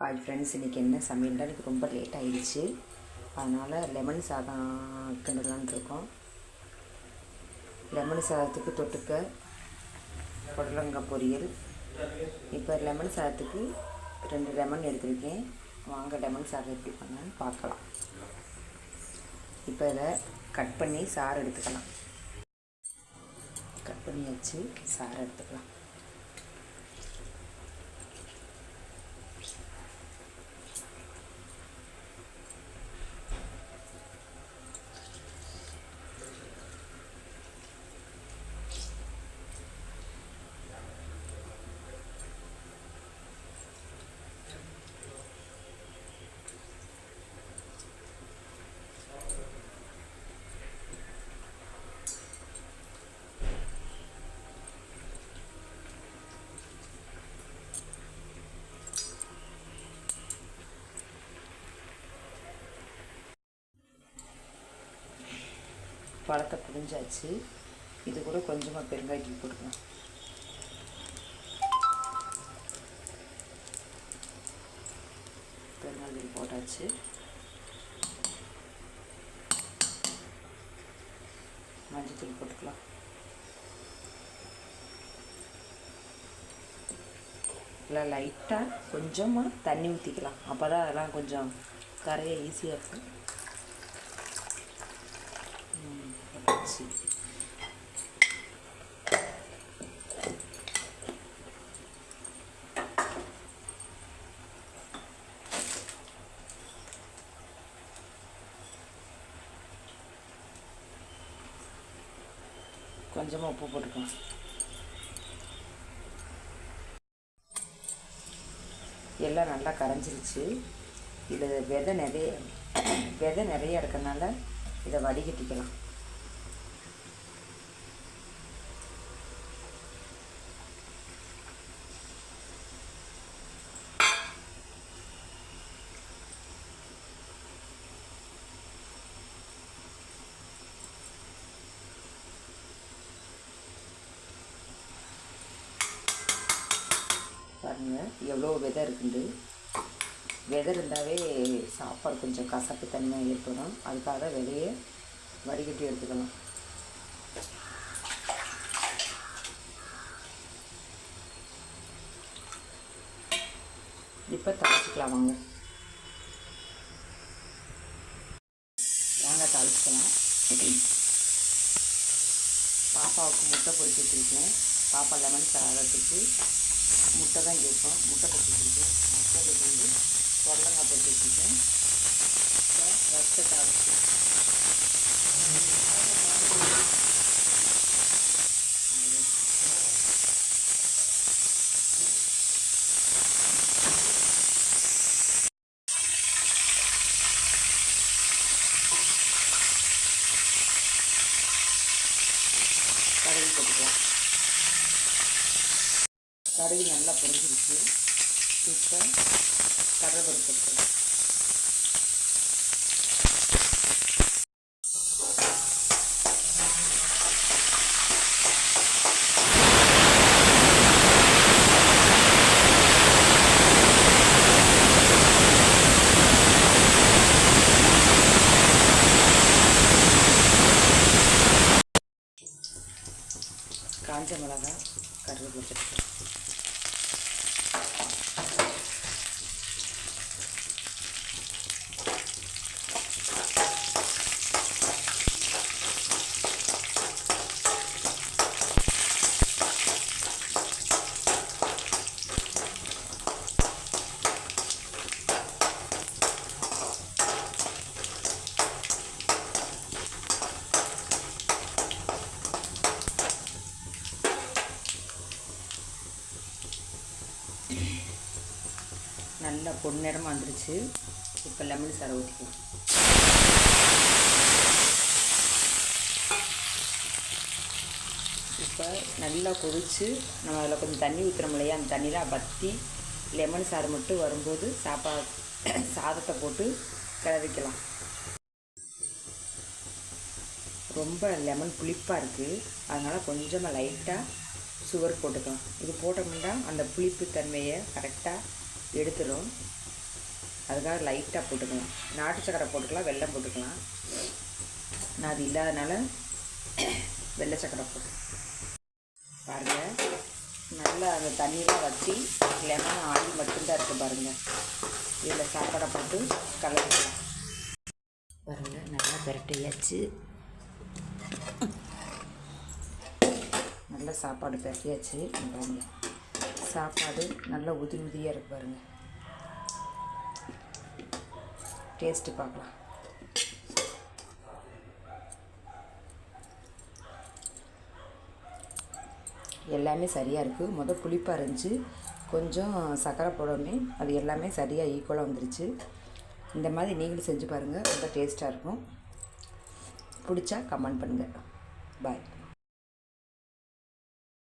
Hi friends இன்றைக்கி என்ன சமையல்னா எனக்கு ரொம்ப லேட் ஆகிடுச்சு அதனால் லெமன் சாதம் கிண்டலான்னு இருக்கோம். லெமன் சாதத்துக்கு தொட்டுக்க புடலங்காய் பொரியல். இப்போ லெமன் சாதத்துக்கு ரெண்டு லெமன் எடுத்திருக்கேன். வாங்க லெமன் சாதம் எப்படி பண்ணலான்னு பார்க்கலாம். இப்போ இதை கட் பண்ணி சாறு எடுத்துக்கலாம். கட் பண்ணி வச்சு சாறு எடுத்துக்கலாம். பழத்தை புரிஞ்சாச்சு இது கூட கொஞ்சமாக பெருங்காயத்தூள் போட்டுக்கலாம். பெருங்காயத்தூள் போட்டாச்சு. மஞ்சத்தூள் போட்டுக்கலாம். இல்லை லைட்டாக கொஞ்சமாக தண்ணி ஊற்றிக்கலாம் அப்போ தான் அதெல்லாம் கொஞ்சம் கரைய ஈஸியாக இருக்கும். வச்சு கொஞ்சமாக உப்பு போட்டுக்கலாம் எல்லாம் நல்லா கரைஞ்சிருச்சு. இதில் விதை நிறைய விதை நிறைய இருக்கிறனால இதை வடிகட்டிக்கலாம். பாருங்கள் எவ்வளோ விதை இருக்குது விதை இருந்தாவே சாப்பாடு கொஞ்சம் கசப்பு தன்மையாக ஏற்படும். அதுக்காக விதையை வடிகட்டி எடுத்துக்கலாம். இப்போ தாளிச்சிக்கலாம் வாங்க. வாங்க தாளிச்சிக்கலாம். பாப்பாவுக்கு முட்டை பொறிச்சு வச்சுருக்கேன். பாப்பா லெமன் சாதத்துக்கு முட்டை தான் கேட்போம் முட்டை பொறிச்சு வச்சுருக்கேன் ஹஸ்பண்டுக்கு வந்து புடலங்காய் பொறிச்சு வச்சுருக்கேன் இப்போ ரசத்தை தாளிச்சு கடுகு போட்டுக்கலாம் கடுகு நல்லா பொரிஞ்சிருச்சு. இப்போ கடலைப்பருப்பு எடுத்துக்கலாம். காஞ்ச மிளகா கருவேப்பிலை நல்லா பொன்னிறமாக வந்துருச்சு. இப்போ லெமன் சாரை ஊற்றிக்கலாம் இப்போ நல்லா கொதித்து நம்ம அதில் கொஞ்சம் தண்ணி ஊற்றுறோம் இல்லையா? அந்த தண்ணியெலாம் வற்றி லெமன் சாறு மட்டும் வரும்போது சாப்பா சாதத்தை போட்டு கிளறிக்கலாம் ரொம்ப லெமன் புளிப்பாக இருக்குது அதனால் கொஞ்சமாக லைட்டாக சுகர் போட்டுக்கலாம். இது போட்டோம்னா அந்த புளிப்பு தன்மையை கரெக்டாக எடுத்துடும் அதுக்காக லைட்டாக போட்டுக்கலாம். நாட்டு சக்கரை போட்டுக்கலாம் வெள்ளம் போட்டுக்கலாம். நான் அது இல்லாதனால வெள்ளை சக்கரை போட்டு. பாருங்கள் நல்லா அந்த தண்ணியெலாம் வற்றி லெமன் ஆயில் மட்டும்தான் இருக்குது பாருங்கள் இதில் சாப்பாடை போட்டு கலந்துக்கலாம். பாருங்கள் நல்லா பிரட்டையாச்சு. நல்ல சாப்பாடு பிரட்டியாச்சு. பாருங்கள் சாப்பாடு நல்லா உதிரி உதிரியாக இருக்கு பாருங்க. டேஸ்ட்டு பார்க்கலாம். எல்லாமே சரியாக இருக்குது மொதல் புளிப்பாக இருந்துச்சு கொஞ்சம் சர்க்கரை போடவுமே அது எல்லாமே சரியாக ஈக்குவலாக வந்துருச்சு. இந்த மாதிரி நீங்களும் செஞ்சு பாருங்கள் ரொம்ப டேஸ்ட்டாக இருக்கும். பிடிச்சா கமெண்ட் பண்ணுங்கள் பாய்